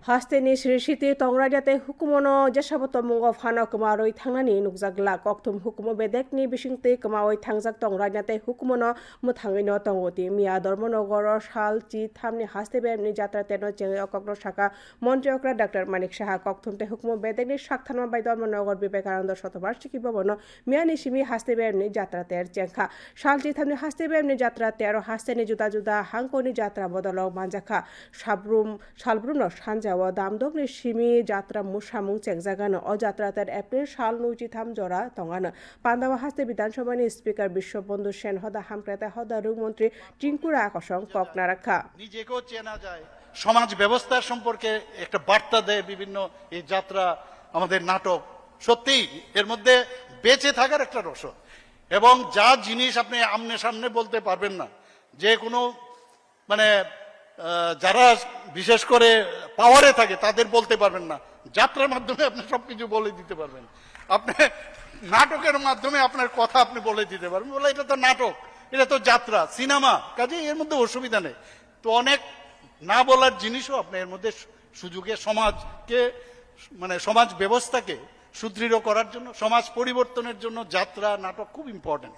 हास्तेनि सिरिसिति तंराजाते हुकुमनो जेसाबो तमुंग फानो कमारoi थांनानि नुकजागला कक्तुम हुकुमो बेदेकनि बिसिंते कमाoi थांजाक तंराजाते हुकुमनो मुथाङैनो तंगति मिया धर्मनगर साल चि थामनि हास्ते बेमनि जात्रा तेनो चेङै अकक्र शाखा मन्त्रि अक्रा डाक्टर मानिक साहा कक्तुमते हुकुमो बेदेकनि साकथानमा बाय धर्मनगर विवेकानन्द शतबार्षिकी भवन मियानि যাওয়া দামদং রে সিমি যাত্রা মুসামুং, চেকজাগান অযাত্রা তার এপ্রিল সাল নুচি থাম, জরা 탐조라 পান্দাবা হাস্তে বিধানসভা নে স্পিকার বিশ্ববন্ধু সেন হদা, হামক্রেতা হদা রুমন্ত্রী টিঙ্কুরা আকর্ষণ কপনা রাখা নিজেকেও চেনা যায়। সমাজ ব্যবস্থা সম্পর্কে একটা বার্তা দেয় বিভিন্ন এই যাত্রা, আমাদের নাটক। সত্যি এর মধ্যে বেঁচে থাকার একটা রস এবং যা জিনিস আপনি আমনে সামনে বলতে পারবেন না, যে কোনো মানে যারা বিশেষ করে পাওয়ারে থাকে, তাদের বলতে পারবেন না। যাত্রার মাধ্যমে আপনি সবকিছু বলে দিতে পারবেন। আপনি নাটকের মাধ্যমে আপনার কথা আপনি বলে দিতে পারবেন। বলে, এটা তো নাটক, এটা তো যাত্রা, সিনেমা। কাজে এর মধ্যে অসুবিধা নেই। তো অনেক না বলার জিনিসও আপনি এর মধ্যে সুযোগে সমাজকে মানে সমাজ ব্যবস্থাকে সুদৃঢ় করার জন্য, সমাজ পরিবর্তনের জন্য যাত্রা, নাটক খুব ইম্পর্টেন্ট